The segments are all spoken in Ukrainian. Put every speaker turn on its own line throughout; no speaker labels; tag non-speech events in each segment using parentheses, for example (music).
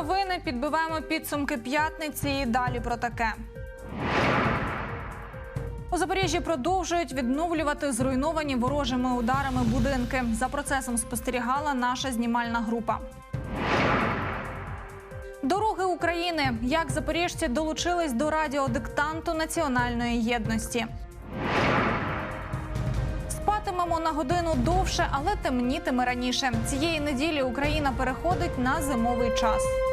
Новини підбиваємо підсумки п'ятниці і далі про таке. У Запоріжжі продовжують відновлювати зруйновані ворожими ударами будинки. За процесом спостерігала наша знімальна група. Дороги України. Як запоріжці долучились до радіодиктанту національної єдності. Спатимемо на годину довше, але темнітиме раніше. Цієї неділі Україна переходить на зимовий час.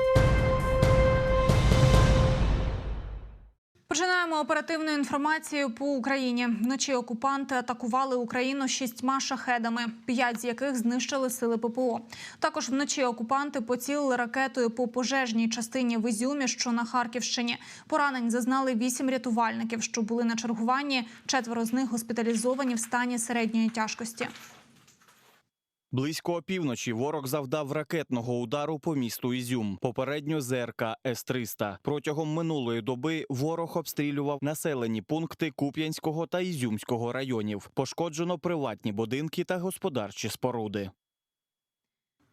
Починаємо оперативну інформацію по Україні. Вночі окупанти атакували Україну шістьма шахедами, п'ять з яких знищили сили ППО. Також вночі окупанти поцілили ракетою по пожежній частині в Ізюмі, що на Харківщині. Поранень зазнали вісім рятувальників, що були на чергуванні. Четверо з них госпіталізовані в стані середньої тяжкості.
Близько опівночі ворог завдав ракетного удару по місту Ізюм. Попередньо ЗРК С-300. Протягом минулої доби ворог обстрілював населені пункти Куп'янського та Ізюмського районів. Пошкоджено приватні будинки та господарчі споруди.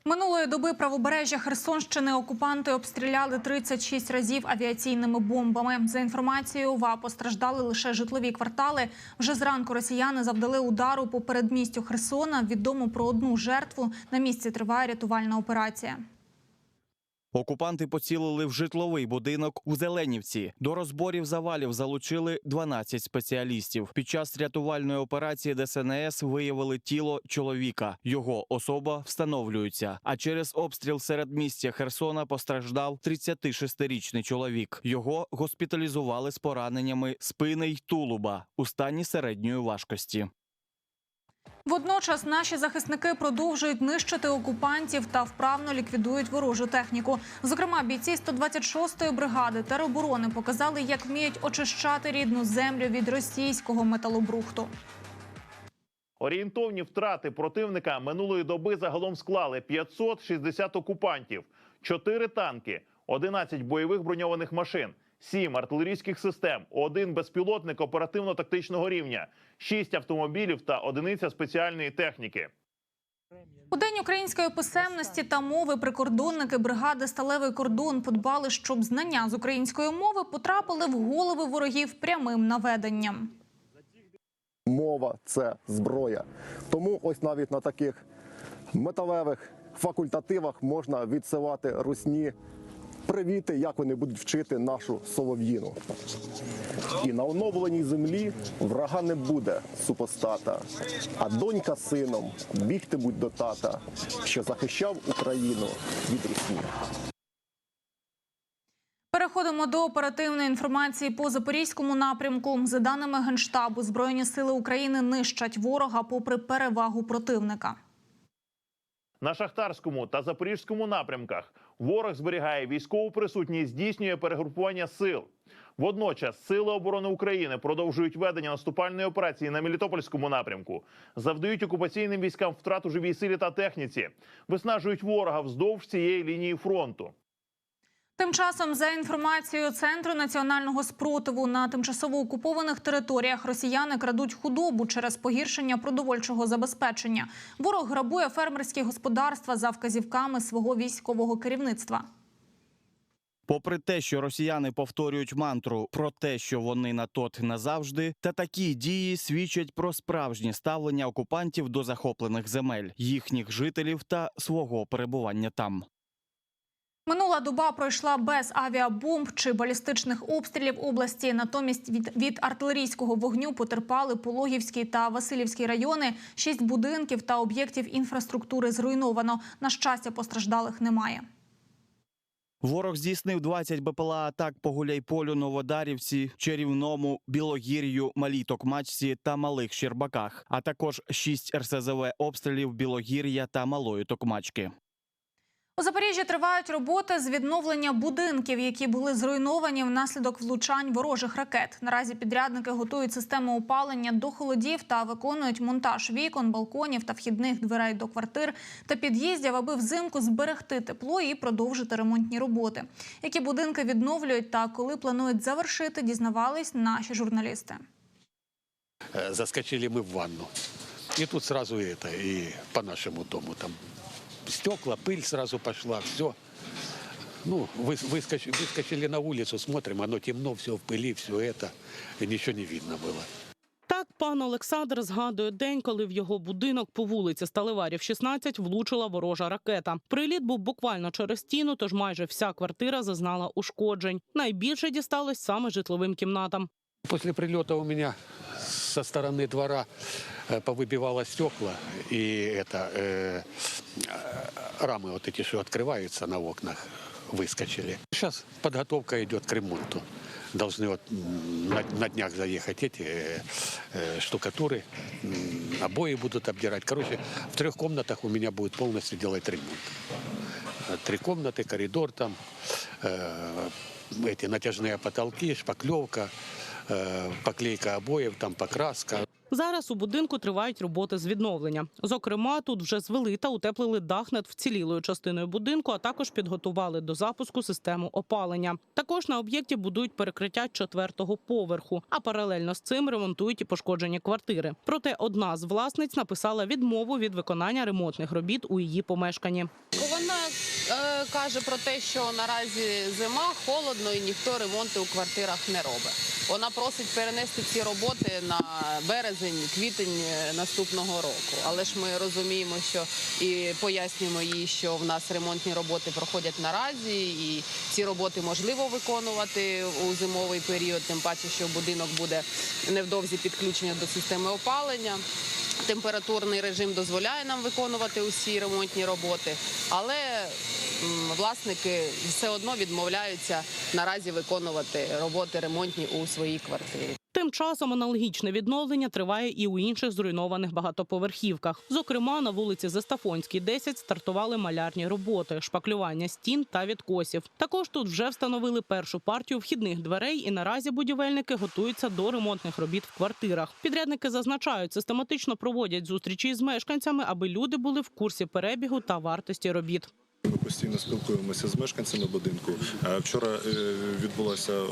Минулої доби правобережжя Херсонщини окупанти обстріляли 36 разів авіаційними бомбами. За інформацією ОВА, постраждали лише житлові квартали. Вже зранку росіяни завдали удару по передмістю Херсона. Відомо про одну жертву. На місці триває рятувальна операція.
Окупанти поцілили в житловий будинок у Зеленівці. До розборів завалів залучили 12 спеціалістів. Під час рятувальної операції ДСНС виявили тіло чоловіка. Його особа встановлюється. А через обстріл середмістя Херсона постраждав 36-річний чоловік. Його госпіталізували з пораненнями спини й тулуба у стані середньої важкості.
Водночас наші захисники продовжують нищити окупантів та вправно ліквідують ворожу техніку. Зокрема, бійці 126-ї бригади тероборони показали, як вміють очищати рідну землю від російського металобрухту.
Орієнтовні втрати противника минулої доби загалом склали 560 окупантів, 4 танки, 11 бойових броньованих машин, 7 артилерійських систем, 1 безпілотник оперативно-тактичного рівня, 6 автомобілів та одиниця спеціальної техніки.
У день української писемності та мови прикордонники бригади Сталевий кордон подбали, щоб знання з української мови потрапили в голови ворогів прямим наведенням.
мова це зброя. Тому ось навіть на таких металевих факультативах можна відсилати русні привіти, як вони будуть вчити нашу солов'їну. І на оновленій землі врага не буде супостата, а донька сином бігти будь до тата, що захищав Україну від русні.
Переходимо до оперативної інформації по запорізькому напрямку. За даними генштабу, збройні сили України нищать ворога попри перевагу противника.
На шахтарському та запорізькому напрямках ворог зберігає військову присутність, здійснює перегрупування сил. Водночас сили оборони України продовжують ведення наступальної операції на Мелітопольському напрямку, завдають окупаційним військам втрат у живій силі та техніці, виснажують ворога вздовж цієї лінії фронту.
Тим часом, за інформацією Центру національного спротиву на тимчасово окупованих територіях росіяни крадуть худобу через погіршення продовольчого забезпечення. Ворог грабує фермерські господарства за вказівками свого військового керівництва.
Попри те, що росіяни повторюють мантру про те, що вони на тот назавжди, та такі дії свідчать про справжнє ставлення окупантів до захоплених земель, їхніх жителів та свого перебування там.
Минула доба пройшла без авіабомб чи балістичних обстрілів області. Натомість від, від артилерійського вогню потерпали Пологівський та Васильівський райони. Шість будинків та об'єктів інфраструктури зруйновано. На щастя, постраждалих немає.
Ворог здійснив 20 БПЛА атак по Гуляйполю, Новодарівці, Чарівному, Білогір'ю, Малій Токмачці та Малих Щербаках, а також 6 РСЗВ обстрілів Білогір'я та Малої Токмачки.
У Запоріжжі тривають роботи з відновлення будинків, які були зруйновані внаслідок влучань ворожих ракет. Наразі підрядники готують систему опалення до холодів та виконують монтаж вікон, балконів та вхідних дверей до квартир та під'їздів, аби взимку зберегти тепло і продовжити ремонтні роботи. Які будинки відновлюють та коли планують завершити, дізнавались наші журналісти.
Э, заскочили мы в ванну. И тут сразу это, и по нашему дому там стекла, пыль сразу пошла, все. Ну, вы, выскоч- выскочили на улицу, смотрим, оно темно, все в пыли, все это, и ничего не видно было.
Так пан Олександр згадує день, коли в його будинок по вулиці Сталеварів 16 влучила ворожа ракета. Приліт був буквально через стіну, тож майже вся квартира зазнала ушкоджень. Найбільше дісталось саме житловим кімнатам.
После прилета у меня со стороны двора э, повыбивало стекла, и это э, рамы вот эти, что открываются на окнах, выскочили. Сейчас подготовка идет к ремонту. Должны вот на, на днях заехать эти э, э, штукатуры, обои будут обдирать. Короче, в трех комнатах у меня будет полностью делать ремонт. Э, Три комнаты, коридор там, э, эти натяжные потолки, шпаклевка, поклейка обоев, там покраска.
Зараз у будинку тривають роботи з відновлення. Зокрема, тут вже звели та утеплили дах над вцілілою частиною будинку, а також підготували до запуску систему опалення. Також на об'єкті будують перекриття четвертого поверху, а паралельно з цим ремонтують і пошкоджені квартири. Проте одна з власниць написала відмову від виконання ремонтних робіт у її помешканні.
Вона е, каже про те, що наразі зима, холодно і ніхто ремонти у квартирах не робить. Вона просить перенести ці роботи на березень, квітень наступного року. Але ж ми розуміємо, що і пояснюємо їй, що в нас ремонтні роботи проходять наразі, і ці роботи можливо виконувати у зимовий період, тим паче, що будинок буде невдовзі підключення до системи опалення. Температурний режим дозволяє нам виконувати усі ремонтні роботи, але власники все одно відмовляються наразі виконувати роботи ремонтні у своїй квартирі.
Тим часом аналогічне відновлення триває і у інших зруйнованих багатоповерхівках. Зокрема, на вулиці Застафонській, 10 стартували малярні роботи, шпаклювання стін та відкосів. Також тут вже встановили першу партію вхідних дверей, і наразі будівельники готуються до ремонтних робіт в квартирах. Підрядники зазначають, систематично проводять зустрічі з мешканцями, аби люди були в курсі перебігу та вартості робіт.
Ми постійно спілкуємося з мешканцями будинку. Е, Вчора е, відбулася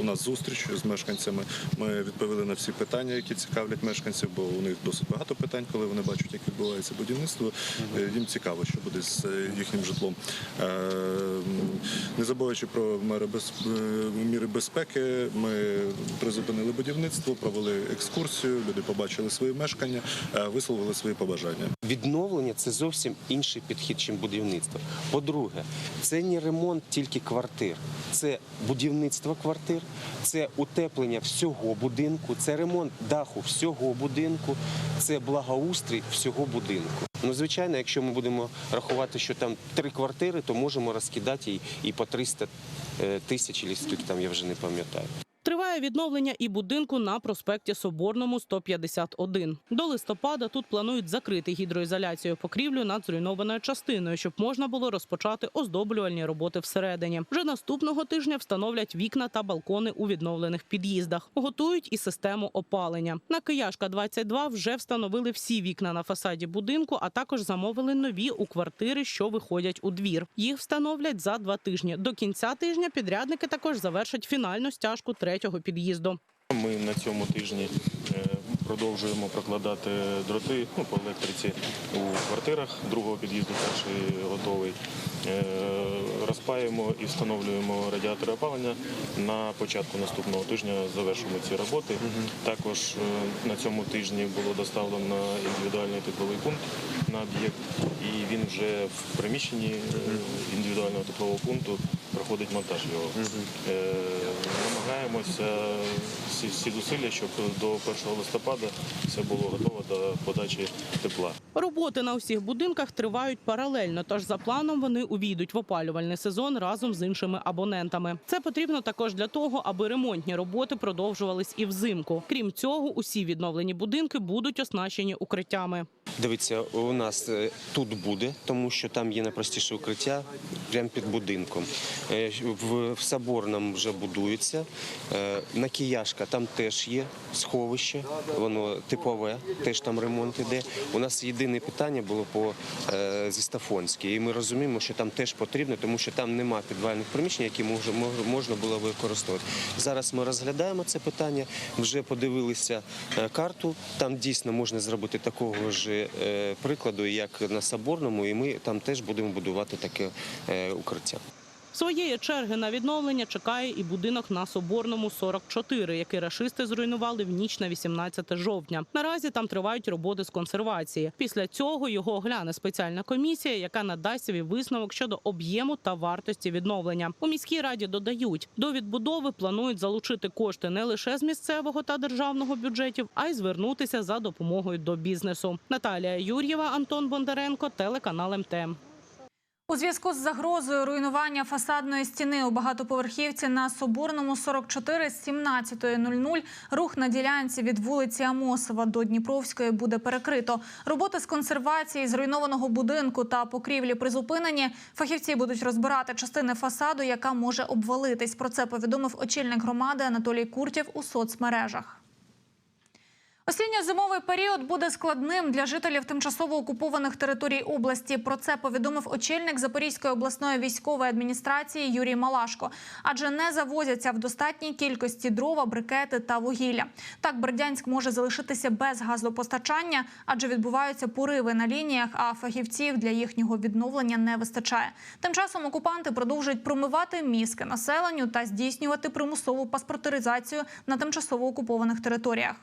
у нас зустріч з мешканцями. Ми відповіли на всі питання, які цікавлять мешканців, бо у них досить багато питань, коли вони бачать, як відбувається будівництво. Е, Їм цікаво, що буде з їхнім житлом. Не забуваючи про міри безпеки, ми призупинили будівництво, провели екскурсію. Люди побачили свої мешкання, висловили свої побажання.
Відновлення це зовсім інший підхід, чим будівництво. По-друге, це не ремонт тільки квартир, це будівництво квартир, це утеплення всього будинку, це ремонт даху всього будинку, це благоустрій всього будинку. Ну, звичайно, якщо ми будемо рахувати, що там три квартири, то можемо розкидати і, і по 300 е, тисяч, чи скільки там я вже не пам'ятаю.
Триває відновлення і будинку на проспекті Соборному 151. До листопада тут планують закрити гідроізоляцію покрівлю над зруйнованою частиною, щоб можна було розпочати оздоблювальні роботи всередині. Вже наступного тижня встановлять вікна та балкони у відновлених під'їздах. Готують і систему опалення. На Кияшка 22 вже встановили всі вікна на фасаді будинку, а також замовили нові у квартири, що виходять у двір. Їх встановлять за два тижні. До кінця тижня підрядники також завершать фінальну стяжку третього під'їзду.
Ми на цьому тижні е, продовжуємо прокладати дроти ну, по електриці у квартирах другого під'їзду, перший готовий. Е, Розпаємо і встановлюємо радіатори опалення. На початку наступного тижня завершимо ці роботи. Також е, на цьому тижні було доставлено індивідуальний тепловий пункт на об'єкт, і він вже в приміщенні е, індивідуального теплового пункту проходить монтаж його. Намагаємося всі, всі зусилля, щоб до 1 листопада все було готово до подачі тепла.
Роботи на усіх будинках тривають паралельно, тож за планом вони увійдуть в опалювальний сезон разом з іншими абонентами. Це потрібно також для того, аби ремонтні роботи продовжувались і взимку. Крім цього, усі відновлені будинки будуть оснащені укриттями.
Дивіться, у нас е, тут буде, тому що там є найпростіше укриття прямо під будинком. Е, В, Соборному вже будується. Е, На Кияшка там теж є сховище, воно типове, теж там ремонт іде. У нас єдине питання було по е, Зістафонській, і ми розуміємо, що там теж потрібно, тому що там нема підвальних приміщень, які можна було використовувати. Зараз ми розглядаємо це питання, вже подивилися е, карту. Там дійсно можна зробити такого ж е, прикладу, як на Соборному, і ми там теж будемо будувати таке е, укриття.
Своєї черги на відновлення чекає і будинок на Соборному 44, який рашисти зруйнували в ніч на 18 жовтня. Наразі там тривають роботи з консервації. Після цього його огляне спеціальна комісія, яка надасть свій висновок щодо об'єму та вартості відновлення. У міській раді додають, до відбудови планують залучити кошти не лише з місцевого та державного бюджетів, а й звернутися за допомогою до бізнесу. Наталія Юр'єва, Антон Бондаренко, телеканал МТМ.
У зв'язку з загрозою руйнування фасадної стіни у багатоповерхівці на Соборному 44 з 17.00 рух на ділянці від вулиці Амосова до Дніпровської буде перекрито. Роботи з консервації зруйнованого будинку та покрівлі призупинені. Фахівці будуть розбирати частини фасаду, яка може обвалитись. Про це повідомив очільник громади Анатолій Куртєв у соцмережах. Осінньо-зимовий період буде складним для жителів тимчасово окупованих територій області. Про це повідомив очільник Запорізької обласної військової адміністрації Юрій Малашко. Адже не завозяться в достатній кількості дрова, брикети та вугілля. Так Бердянськ може залишитися без газопостачання, адже відбуваються пориви на лініях, а фахівців для їхнього відновлення не вистачає. Тим часом окупанти продовжують промивати мізки населенню та здійснювати примусову паспортизацію на тимчасово окупованих територіях.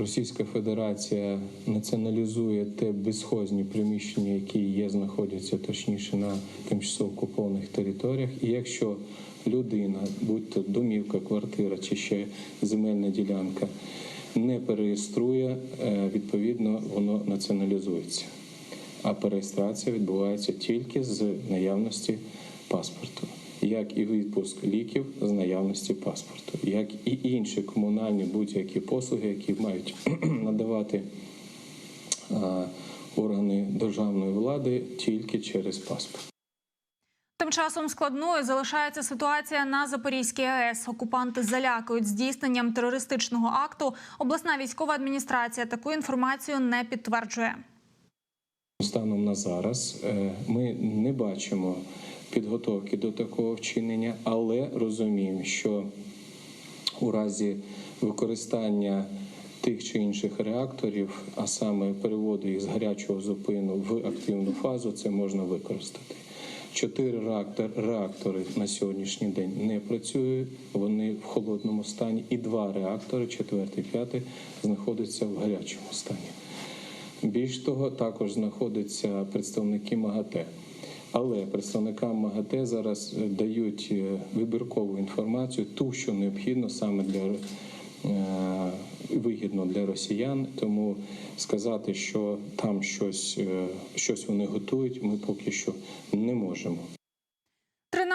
Російська Федерація націоналізує те безхозні приміщення, які є, знаходяться точніше на тимчасово окупованих територіях. І якщо людина, будь то домівка, квартира чи ще земельна ділянка, не перереєструє, е, відповідно воно націоналізується. А перереєстрація відбувається тільки з наявності паспорту, як і відпуск ліків з наявності паспорту, як і інші комунальні будь-які послуги, які мають (clears throat) надавати органи державної влади тільки через паспорт.
Тим часом складною залишається ситуація на Запорізькій АЕС. Окупанти залякують здійсненням терористичного акту. Обласна військова адміністрація таку інформацію не підтверджує.
Станом на зараз е, ми не бачимо підготовки до такого вчинення, але розуміємо, що у разі використання тих чи інших реакторів, а саме переводу їх з гарячого зупину в активну фазу, це можна використати. Чотири реактор, реактори на сьогоднішній день не працюють, вони в холодному стані, і два реактори, четвертий, п'ятий, знаходяться в гарячому стані. Більш того, також знаходяться представники МАГАТЕ. Але представникам МАГАТЕ зараз е, дають е, вибіркову інформацію, ту, що необхідно саме для е, вигідно для росіян. Тому сказати, що там щось, щось вони готують, ми поки що не можемо.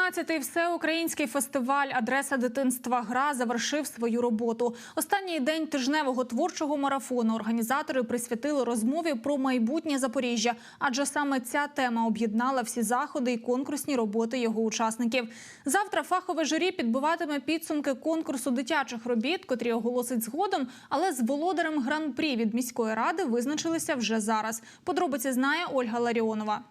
13-й всеукраїнський фестиваль Адреса дитинства гра завершив свою роботу. Останній день тижневого творчого марафону організатори присвятили розмові про майбутнє Запоріжжя, адже саме ця тема об'єднала всі заходи і конкурсні роботи його учасників. Завтра фахове журі підбиватиме підсумки конкурсу дитячих робіт, котрі оголосить згодом. Але з володарем гран-прі від міської ради визначилися вже зараз. Подробиці знає Ольга Ларіонова.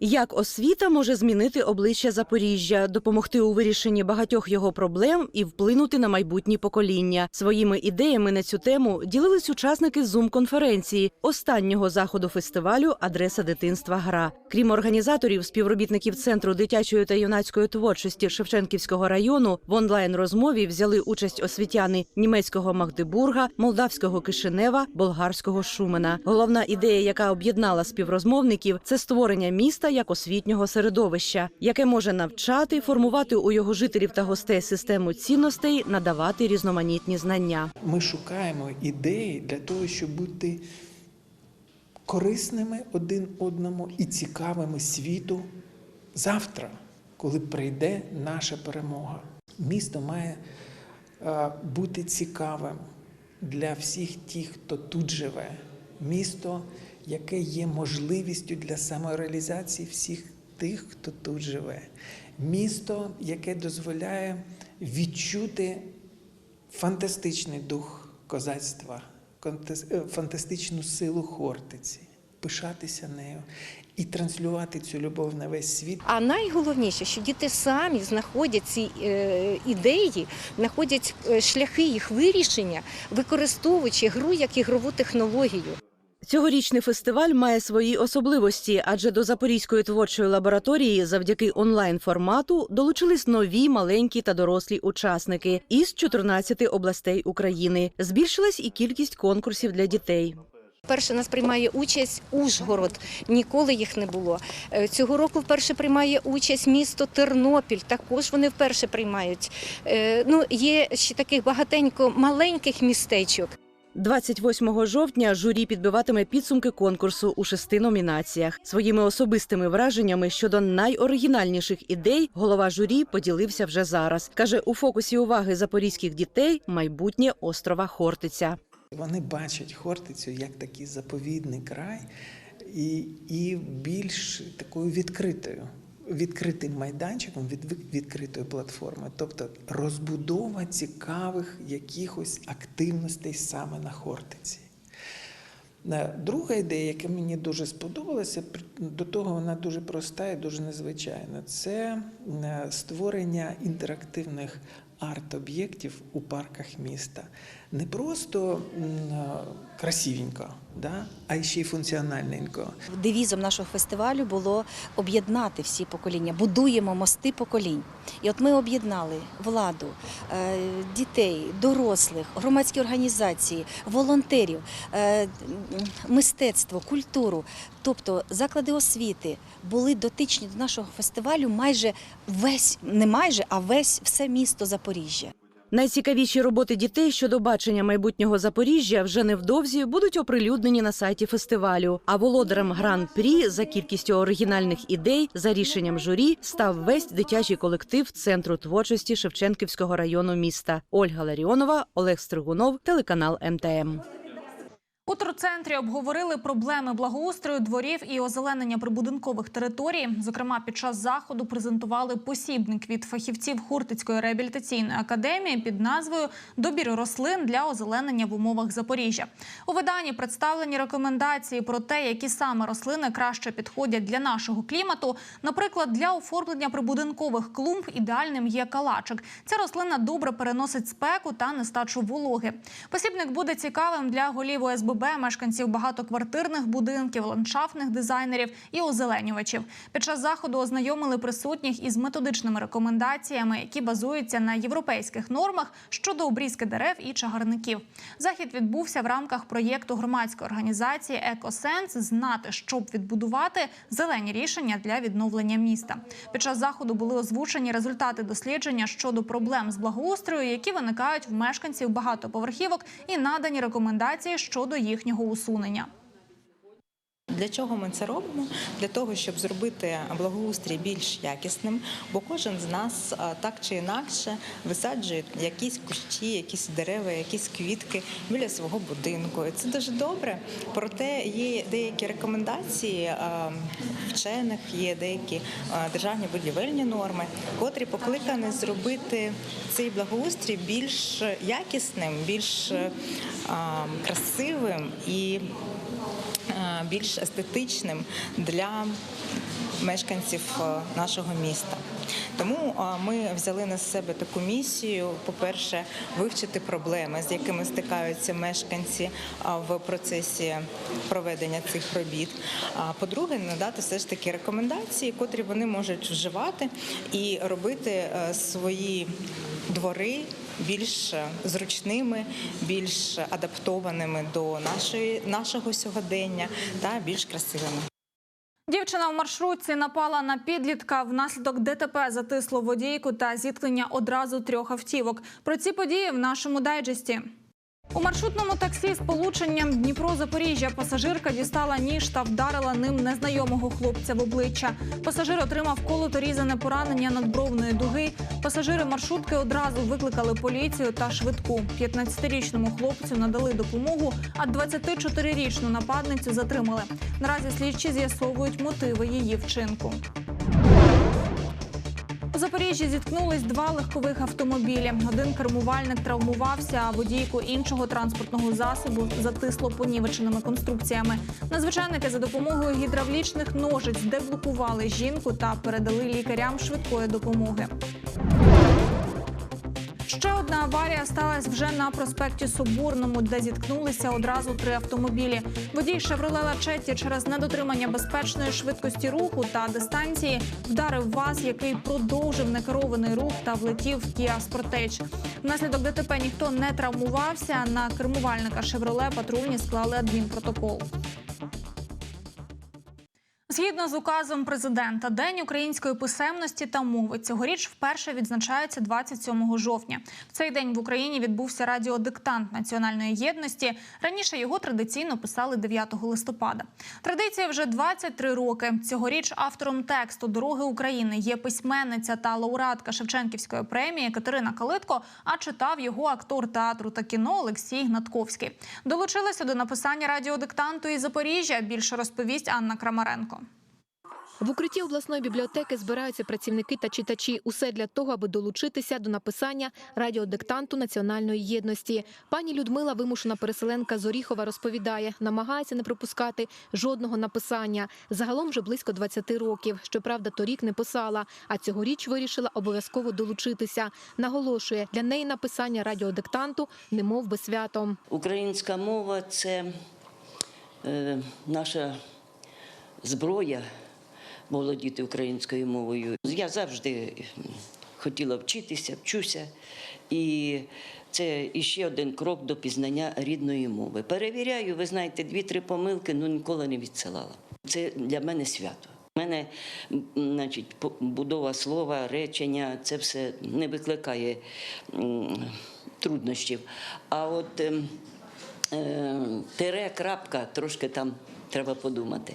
Як освіта може змінити обличчя Запоріжжя, допомогти у вирішенні багатьох його проблем і вплинути на майбутні покоління? Своїми ідеями на цю тему ділились учасники зум-конференції останнього заходу фестивалю Адреса дитинства гра. Крім організаторів, співробітників центру дитячої та юнацької творчості Шевченківського району в онлайн розмові взяли участь освітяни німецького Магдебурга, молдавського Кишинева, болгарського Шумена. Головна ідея, яка об'єднала співрозмовників, це створення міста як освітнього середовища, яке може навчати, формувати у його жителів та гостей систему цінностей, надавати різноманітні знання.
Ми шукаємо ідеї для того, щоб бути корисними один одному і цікавими світу завтра, коли прийде наша перемога. Місто має е, бути цікавим для всіх тих, хто тут живе. Місто, яке є можливістю для самореалізації всіх тих, хто тут живе. Місто, яке дозволяє відчути фантастичний дух козацтва, е, фантастичну силу Хортиці, пишатися нею і транслювати цю любов на весь світ.
А найголовніше, що діти самі знаходять ці е, ідеї, знаходять е, шляхи їх вирішення, використовуючи гру як ігрову технологію.
Цьогорічний фестиваль має свої особливості, адже до Запорізької творчої лабораторії завдяки онлайн-формату долучились нові маленькі та дорослі учасники із 14 областей України. Збільшилась і кількість конкурсів для дітей.
Перше нас приймає участь Ужгород. Ніколи їх не було. Е, Цього року вперше приймає участь місто Тернопіль. Також вони вперше приймають. Е, Ну, є ще таких багатенько маленьких містечок.
28 жовтня журі підбиватиме підсумки конкурсу у шести номінаціях. Своїми особистими враженнями щодо найоригінальніших ідей голова журі поділився вже зараз. каже, у фокусі уваги запорізьких дітей майбутнє острова Хортиця.
Вони бачать Хортицю як такий заповідний край і, і більш такою відкритою. Відкритим майданчиком від відкритої платформи, тобто розбудова цікавих якихось активностей саме на Хортиці. Е, Друга ідея, яка мені дуже сподобалася, до того вона дуже проста і дуже незвичайна. Це е, створення інтерактивних арт-об'єктів у парках міста. Не просто е, красивенько, да? а ще й функціональненько.
Девізом нашого фестивалю було об'єднати всі покоління, будуємо мости поколінь. І от ми об'єднали владу, е, дітей, дорослих, громадські організації, волонтерів, е, мистецтво, культуру. Тобто заклади освіти були дотичні до нашого фестивалю майже весь, не майже, а весь все місто Запоріжжя.
Найцікавіші роботи дітей щодо бачення майбутнього Запоріжжя вже невдовзі будуть оприлюднені на сайті фестивалю. А володарем гран-прі за кількістю оригінальних ідей за рішенням журі став весь дитячий колектив центру творчості Шевченківського району міста. Ольга Ларіонова, Олег Стригунов, телеканал МТМ.
У терцентрі обговорили проблеми благоустрою дворів і озеленення прибудинкових територій. Зокрема, під час заходу презентували посібник від фахівців Хуртицької реабілітаційної академії під назвою Добір рослин для озеленення в умовах Запоріжжя. У виданні представлені рекомендації про те, які саме рослини краще підходять для нашого клімату. Наприклад, для оформлення прибудинкових клумб ідеальним є калачик. Ця рослина добре переносить спеку та нестачу вологи. Посібник буде цікавим для голів ОСББ, мешканців багатоквартирних будинків, ландшафтних дизайнерів і озеленювачів. Під час заходу ознайомили присутніх із методичними рекомендаціями, які базуються на європейських нормах щодо обрізки дерев і чагарників. Захід відбувся в рамках проєкту громадської організації Екосенс знати, щоб відбудувати зелені рішення для відновлення міста. Під час заходу були озвучені результати дослідження щодо проблем з благоустрою, які виникають в мешканців багатоповерхівок, і надані рекомендації щодо їхнього усунення.
Для чого ми це робимо? Для того, щоб зробити благоустрій більш якісним, бо кожен з нас так чи інакше висаджує якісь кущі, якісь дерева, якісь квітки біля свого будинку. І це дуже добре. Проте є деякі рекомендації вчених, є деякі державні будівельні норми, котрі покликані зробити цей благоустрій більш якісним, більш красивим і е, більш естетичним для мешканців е, нашого міста. Тому е, ми взяли на себе таку місію: по-перше, вивчити проблеми, з якими стикаються мешканці е, в процесі проведення цих робіт. А по-друге, надати все ж таки рекомендації, котрі вони можуть вживати і робити свої двори більш зручними, більш адаптованими до нашої нашого сьогодення та більш красивими.
Дівчина в маршрутці напала на підлітка. Внаслідок ДТП затисло водійку та зіткнення одразу трьох автівок. Про ці події в нашому дайджесті. У маршрутному таксі з полученням Дніпро-Запоріжжя пасажирка дістала ніж та вдарила ним незнайомого хлопця в обличчя. Пасажир отримав колото різане поранення надбровної дуги. Пасажири маршрутки одразу викликали поліцію та швидку. 15-річному хлопцю надали допомогу, а 24-річну нападницю затримали. Наразі слідчі з'ясовують мотиви її вчинку. У Запоріжжі зіткнулись два легкових автомобілі. Один кермувальник травмувався, а водійку іншого транспортного засобу затисло понівеченими конструкціями. Надзвичайники за допомогою гідравлічних ножиць деблокували жінку та передали лікарям швидкої допомоги. Одна аварія сталася вже на проспекті Соборному, де зіткнулися одразу три автомобілі. Водій Шевроле Лачетті через недотримання безпечної швидкості руху та дистанції вдарив ВАЗ, який продовжив некерований рух та влетів в Kia Sportage. Внаслідок ДТП ніхто не травмувався. На кермувальника Шевроле патрульні склали адмінпротокол. Згідно з указом президента, День української писемності та мови цьогоріч вперше відзначається 27 жовтня. В цей день в Україні відбувся радіодиктант національної єдності. Раніше його традиційно писали 9 листопада. Традиція вже 23 роки. Цьогоріч автором тексту Дороги України є письменниця та лауреатка Шевченківської премії Катерина Калитко. А читав його актор театру та кіно Олексій Гнатковський. Долучилася до написання радіодиктанту із Запоріжжя. Більше розповість Анна Крамаренко.
В укритті обласної бібліотеки збираються працівники та читачі. Усе для того, аби долучитися до написання радіодиктанту національної єдності. Пані Людмила, вимушена переселенка з Оріхова, розповідає, намагається не пропускати жодного написання. Загалом вже близько 20 років. Щоправда, торік не писала, а цьогоріч вирішила обов'язково долучитися. Наголошує, для неї написання радіодиктанту немов би святом.
Українська мова це е, наша зброя володіти українською мовою. Я завжди хотіла вчитися, вчуся. І це іще один крок до пізнання рідної мови. Перевіряю, ви знаєте, дві-три помилки, ну ніколи не відсилала. Це для мене свято. У мене значить, будова слова, речення це все не викликає труднощів. А от ем, е, тире, крапка, трошки там треба подумати.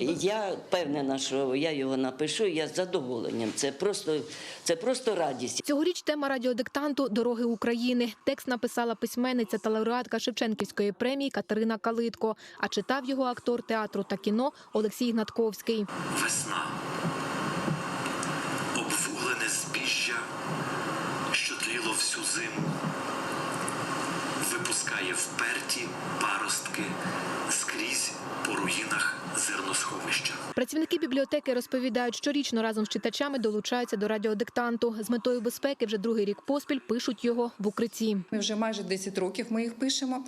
Я впевнена, що я його напишу, я з задоволенням. Це просто, це просто радість.
Цьогоріч тема радіодиктанту Дороги України. Текст написала письменниця та лауреатка Шевченківської премії Катерина Калитко. А читав його актор театру та кіно Олексій Гнатковський.
Весна. Обвуглене збіжжя, що тліло всю зиму, випускає вперті паростки скрізь по руїнах зерносховища.
Працівники бібліотеки розповідають, щорічно разом з читачами долучаються до радіодиктанту. З метою безпеки вже другий рік поспіль пишуть його в укритті.
Ми вже майже 10 років ми їх пишемо.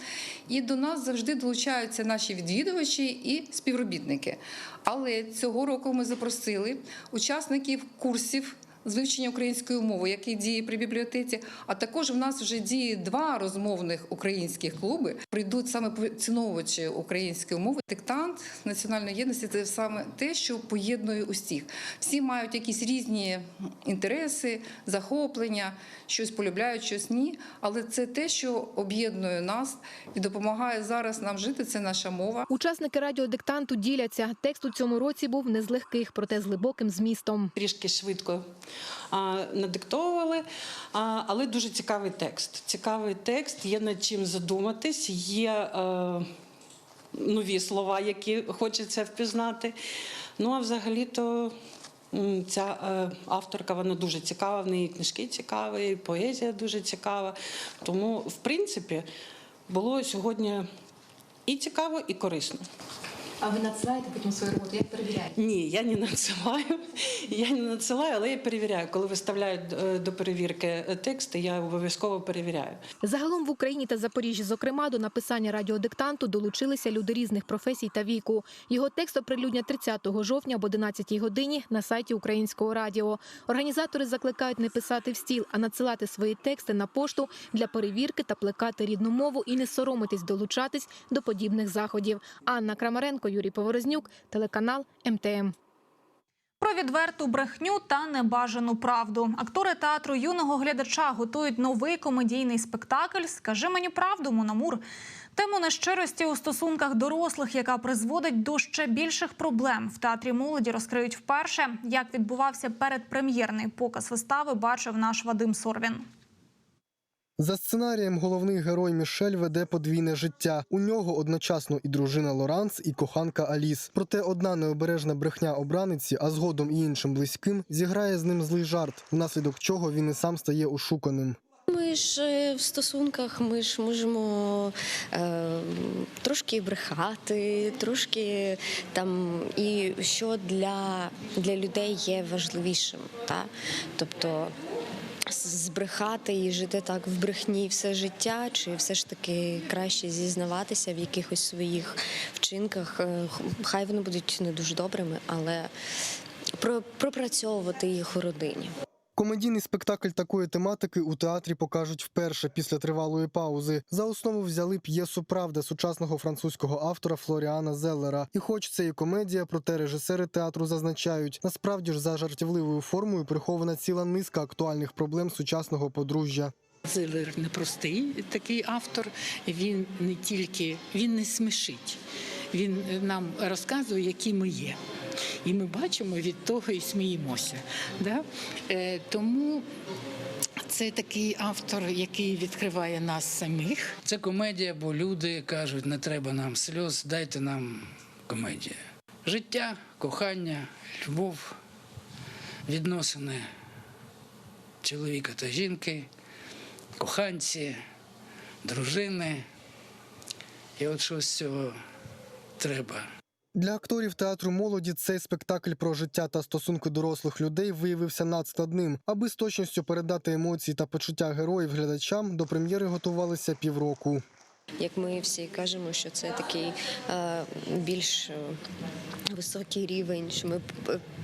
І до нас завжди долучаються наші відвідувачі і співробітники. Але цього року ми запросили учасників курсів. З вивчення української мови, який діє при бібліотеці, а також в нас вже діє два розмовних українських клуби. Прийдуть саме поціновувачі української мови. Диктант національної єдності це саме те, що поєднує усіх. Всі мають якісь різні інтереси, захоплення, щось полюбляють, щось ні. Але це те, що об'єднує нас і допомагає зараз нам жити. Це наша мова.
Учасники радіодиктанту діляться. Текст у цьому році був не з легких, проте з глибоким змістом.
трішки швидко надиктовували, але дуже цікавий текст. Цікавий текст, є над чим задуматись, є е, нові слова, які хочеться впізнати. Ну а взагалі-то. Ця е, авторка вона дуже цікава, в неї книжки цікаві, поезія дуже цікава. Тому, в принципі, було сьогодні і цікаво, і корисно.
А ви надсилаєте потім свою роботу? Як перевіряєте?
Ні, я не надсилаю. Я не надсилаю, але я перевіряю. Коли виставляють е, до перевірки е, тексти, я обов'язково перевіряю.
Загалом в Україні та Запоріжжі, зокрема, до написання радіодиктанту долучилися люди різних професій та віку. Його текст оприлюднять 30 жовтня об 11 годині на сайті Українського радіо. Організатори закликають не писати в стіл, а надсилати свої тексти на пошту для перевірки та плекати рідну мову і не соромитись долучатись до подібних заходів. Анна Крамаренко, Юрій Поворознюк, телеканал МТМ.
Про відверту брехню та небажану правду. Актори театру юного глядача готують новий комедійний спектакль Скажи мені правду, Мономур. Тему нещирості у стосунках дорослих, яка призводить до ще більших проблем в театрі молоді, розкриють вперше. Як відбувався передпрем'єрний показ вистави, бачив наш Вадим Сорвін.
За сценарієм головний герой Мішель веде подвійне життя. У нього одночасно і дружина Лоранс, і коханка Аліс. Проте одна необережна брехня обраниці, а згодом і іншим близьким, зіграє з ним злий жарт, внаслідок чого він і сам стає ошуканим.
Ми ж е, в стосунках ми ж можемо е, трошки брехати, трошки там і що для, для людей є важливішим. Та? Тобто збрехати і жити так в брехні все життя, чи все ж таки краще зізнаватися в якихось своїх вчинках. Е, Хай вони будуть не дуже добрими, але пропрацьовувати їх у родині.
Комедійний спектакль такої тематики у театрі покажуть вперше після тривалої паузи. За основу взяли п'єсу Правда сучасного французького автора Флоріана Зеллера. І хоч це і комедія, проте режисери театру зазначають, насправді ж за жартівливою формою прихована ціла низка актуальних проблем сучасного подружжя.
Зилер непростий такий автор. Він не тільки він не смішить, він е, нам розказує, які ми є. І ми бачимо від того і сміємося. Да? Е, тому це такий автор, який відкриває нас самих.
Це комедія, бо люди кажуть, не треба нам сльоз, дайте нам комедію. Життя, кохання, любов, відносини чоловіка та жінки, коханці, дружини. І от щось цього треба.
Для акторів театру молоді цей спектакль про життя та стосунки дорослих людей виявився надскладним. Аби з точністю передати емоції та почуття героїв глядачам, до прем'єри готувалися півроку.
Як ми всі кажемо, що це такий е, більш е, високий рівень, що ми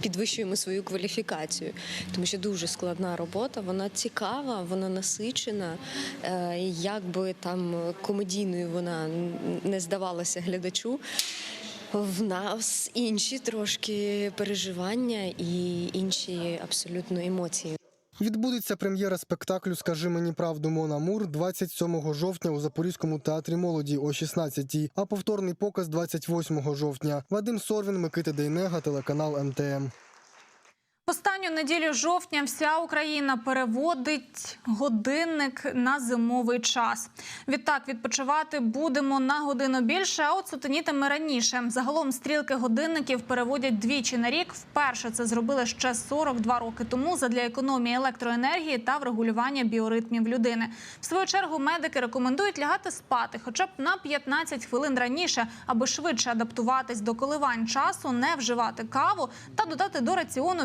підвищуємо свою кваліфікацію, тому що дуже складна робота, вона цікава, вона насичена. Е, як би там комедійною вона не здавалася глядачу. В нас інші трошки переживання і інші абсолютно емоції.
Відбудеться прем'єра спектаклю Скажи мені правду Мона Мур 27 жовтня у Запорізькому театрі молоді о 16-й, а повторний показ 28 жовтня. Вадим Сорвін, Микита Дейнега, телеканал МТМ.
Останню неділю жовтня вся Україна переводить годинник на зимовий час. Відтак відпочивати будемо на годину більше, а от сутенітиме раніше. Загалом стрілки годинників переводять двічі на рік. Вперше це зробили ще 42 роки тому задля економії електроенергії та врегулювання біоритмів людини. В свою чергу медики рекомендують лягати спати, хоча б на 15 хвилин раніше, аби швидше адаптуватись до коливань часу, не вживати каву та додати до раціону